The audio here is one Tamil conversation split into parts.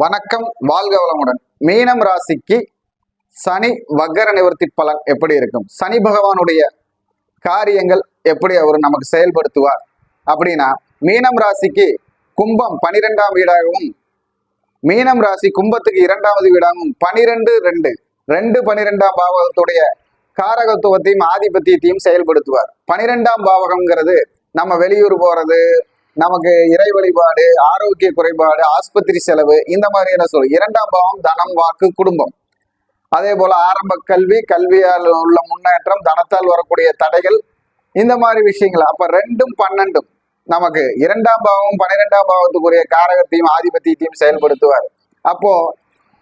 வணக்கம் வாழ்க வளமுடன். மீனம் ராசிக்கு சனி வக்கர நிவர்த்தி பலன் எப்படி இருக்கும்? சனி பகவானுடைய காரியங்கள் எப்படி அவர் நமக்கு செயல்படுத்துவார்? அப்படின்னா மீனம் ராசிக்கு கும்பம் பனிரெண்டாம் வீடாகவும் மீனம் ராசி கும்பத்துக்கு இரண்டாவது வீடாகவும் பனிரெண்டு ரெண்டு. ரெண்டு பனிரெண்டாம் பாவகத்துடைய காரகத்துவத்தையும் ஆதிபத்தியத்தையும் செயல்படுத்துவார். பனிரெண்டாம் பாவகம்ங்கிறது நம்ம வெளியூர் போறது நமக்கு இறை வழிபாடு ஆரோக்கிய குறைபாடு ஆஸ்பத்திரி செலவு இந்த மாதிரியான சொல் இரண்டாம் பாவம் தனம் வாக்கு குடும்பம். அதே போல ஆரம்ப கல்வி கல்வியால் உள்ள முன்னேற்றம் தனத்தால் வரக்கூடிய தடைகள் இந்த மாதிரி விஷயங்கள். அப்ப ரெண்டும் பன்னெண்டும். நமக்கு இரண்டாம் பாவம் பன்னிரெண்டாம் பாவத்துக்குரிய காரகத்தையும் ஆதிபத்தியத்தையும் செயல்படுத்துவார். அப்போ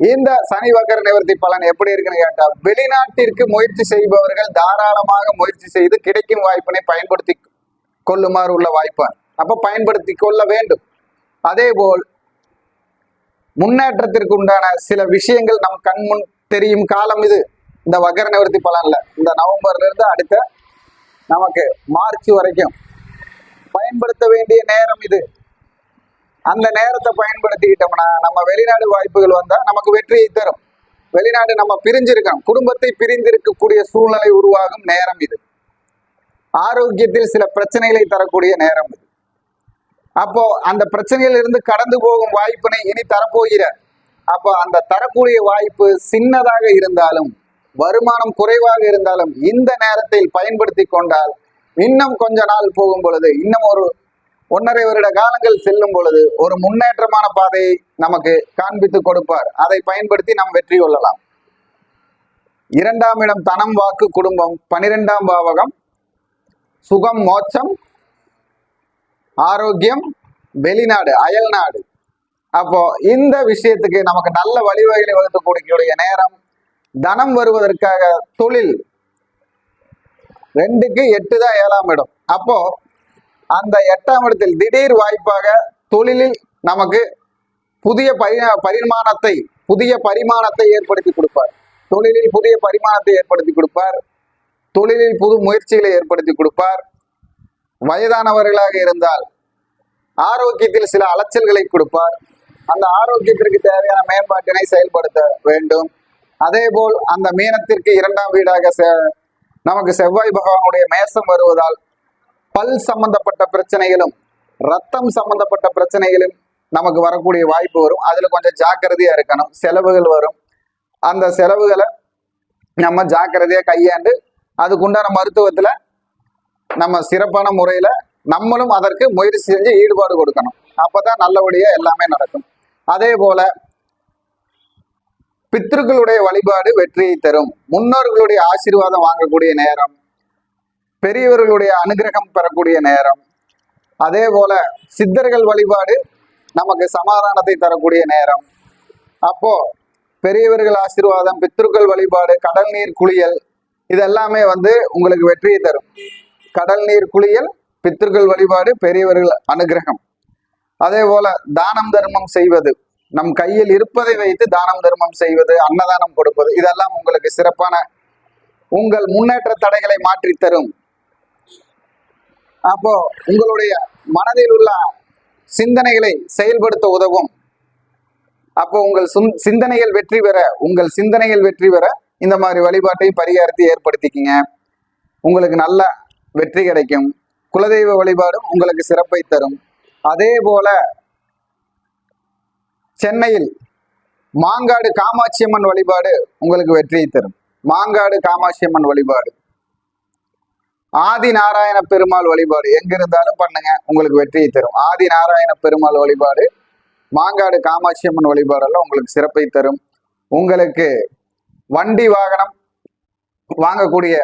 இந்த சனி வக்கர நிவர்த்தி பலன் எப்படி இருக்குன்னு கேட்டா வெளிநாட்டிற்கு முயற்சி செய்பவர்கள் தாராளமாக முயற்சி செய்து கிடைக்கும் வாய்ப்பினை பயன்படுத்தி கொள்ளுமாறு உள்ள வாய்ப்பான் அப்ப பயன்படுத்தி கொள்ள வேண்டும். அதே போல் முன்னேற்றத்திற்கு உண்டான சில விஷயங்கள் நம் கண்முன் தெரியும் காலம் இது. இந்த வகர நிவர்த்தி பலன்ல இந்த நவம்பர்ல இருந்து அடுத்த நமக்கு மார்ச் வரைக்கும் பயன்படுத்த வேண்டிய நேரம் இது. அந்த நேரத்தை பயன்படுத்திக்கிட்டோம்னா நம்ம வெளிநாடு வாய்ப்புகள் வந்தா நமக்கு வெற்றியை தரும். வெளிநாடு நம்ம பிரிஞ்சிருக்கோம். குடும்பத்தை பிரிந்திருக்கக்கூடிய சூழ்நிலை உருவாகும் நேரம் இது. ஆரோக்கியத்தில் சில பிரச்சனைகளை தரக்கூடிய நேரம் இது. அப்போ அந்த பிரச்சனையில இருந்து கடந்து போகும் வாய்ப்பினை இனி தரப்போகிற அப்போ அந்த தரக்கூடிய வாய்ப்பு சின்னதாக இருந்தாலும் வருமானம் குறைவாக இருந்தாலும் இந்த நேரத்தில் பயன்படுத்தி கொண்டால் இன்னும் கொஞ்ச நாள் போகும் பொழுது இன்னும் ஒரு ஒன்றரை வருட காலங்கள் செல்லும் பொழுது ஒரு முன்னேற்றமான பாதையை நமக்கு காண்பித்து கொடுப்பார். அதை பயன்படுத்தி நாம் வெற்றி கொள்ளலாம். இரண்டாம் இடம் தனம் வாக்கு குடும்பம். பனிரெண்டாம் பாவகம் சுகம் மோட்சம் ஆரோக்கியம் வெளிநாடு அயல் நாடு அப்போ இந்த விஷயத்துக்கு நமக்கு நல்ல வழிவகைகளை வகுத்து கொடுக்கக்கூடிய நேரம் தனம் வருவதற்காக தொழில் ரெண்டுக்கு எட்டு தான் ஏழாம் இடம். அப்போ அந்த எட்டாம் இடத்தில் திடீர் வாய்ப்பாக தொழிலில் நமக்கு புதிய பரி பரிமாணத்தை புதிய பரிமாணத்தை ஏற்படுத்தி கொடுப்பார். தொழிலில் புதிய பரிமாணத்தை ஏற்படுத்தி கொடுப்பார். தொழிலில் புது முயற்சிகளை ஏற்படுத்தி கொடுப்பார். வயதானவர்களாக இருந்தால் ஆரோக்கியத்தில் சில அலைச்சல்களை கொடுப்பார். அந்த ஆரோக்கியத்திற்கு தேவையான மேம்பாட்டினை செயல்படுத்த வேண்டும். அதே போல் அந்த மீனத்திற்கு இரண்டாம் வீடாக செ- நமக்கு செவ்வாய் பகவானுடைய மேசம் வருவதால் பல் சம்பந்தப்பட்ட பிரச்சனைகளும் ரத்தம் சம்பந்தப்பட்ட பிரச்சனைகளும் நமக்கு வரக்கூடிய வாய்ப்பு வரும். அதுல கொஞ்சம் ஜாக்கிரதையா இருக்கணும். செலவுகள் வரும். அந்த செலவுகளை நம்ம ஜாக்கிரதையா கையாண்டு அதுக்குண்டான மருத்துவத்துல நம்ம சிறப்பான முறையில நம்மளும் அதற்கு முயற்சி செஞ்சு ஈடுபாடு கொடுக்கணும். அப்பதான் நல்லபடியா எல்லாமே நடக்கும். அதே போல பித்ருக்களுடைய வழிபாடு வெற்றியை தரும். முன்னோர்களுடைய ஆசீர்வாதம் வாங்கக்கூடிய நேரம் பெரியவர்களுடைய அனுகிரகம் பெறக்கூடிய நேரம் அதே போல சித்தர்கள் வழிபாடு நமக்கு சமாதானத்தை தரக்கூடிய நேரம். அப்போ பெரியவர்கள் ஆசீர்வாதம் பித்ருக்கள் வழிபாடு கடல் நீர் குளியல் இதெல்லாமே வந்து உங்களுக்கு வெற்றியை தரும். கடல் நீர் குளியல் பித்திருக்கள் வழிபாடு பெரியவர்கள் அனுகிரகம். அதே போல தானம் தர்மம் செய்வது. நம் கையில் இருப்பதை வைத்து தானம் தர்மம் செய்வது அன்னதானம் கொடுப்பது இதெல்லாம் உங்களுக்கு சிறப்பான உங்கள் முன்னேற்ற தடைகளை மாற்றி தரும் அப்போ உங்களுடைய மனதில் உள்ள சிந்தனைகளை செயல்படுத்த உதவும். அப்போ உங்கள் சுந்- சிந்தனைகள் வெற்றி பெற உங்கள் சிந்தனைகள் வெற்றி பெற இந்த மாதிரி வழிபாட்டை பரிகாரத்தை ஏற்படுத்திக்கிங்க. உங்களுக்கு நல்ல வெற்றி கிடைக்கும். குலதெய்வ வழிபாடும் உங்களுக்கு சிறப்பை தரும். அதே போல சென்னையில் மாங்காடு காமாட்சியம்மன் வழிபாடு உங்களுக்கு வெற்றியை தரும். மாங்காடு காமாட்சியம்மன் வழிபாடு. ஆதி நாராயண பெருமாள் வழிபாடு. எங்க இருந்தாலும் பண்ணுங்க உங்களுக்கு வெற்றியை தரும். ஆதி நாராயண பெருமாள் வழிபாடு மாங்காடு காமாட்சியம்மன் வழிபாடெல்லாம் உங்களுக்கு சிறப்பை தரும். உங்களுக்கு வண்டி வாகனம் வாங்கக்கூடிய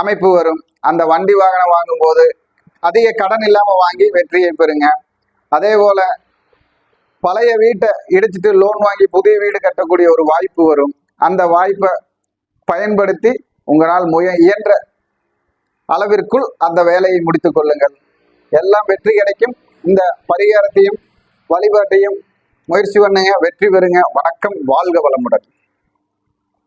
அமைப்பு வரும். அந்த வண்டி வாகனம் வாங்கும்போது அதிக கடன் இல்லாமல் வாங்கி வெற்றியை பெறுங்க. அதே போல பழைய வீட்டை இடிச்சிட்டு லோன் வாங்கி புதிய வீடு கட்டக்கூடிய ஒரு வாய்ப்பு வரும். அந்த வாய்ப்பை பயன்படுத்தி உங்களால் முய இயன்ற அளவிற்குள் அந்த வேலையை முடித்து கொள்ளுங்கள். எல்லாம் வெற்றி கிடைக்கும். இந்த பரிகாரத்தையும் வழிபாட்டையும் முயற்சி பண்ணுங்க. வெற்றி பெறுங்க. வணக்கம். வாழ்க வளமுடன்.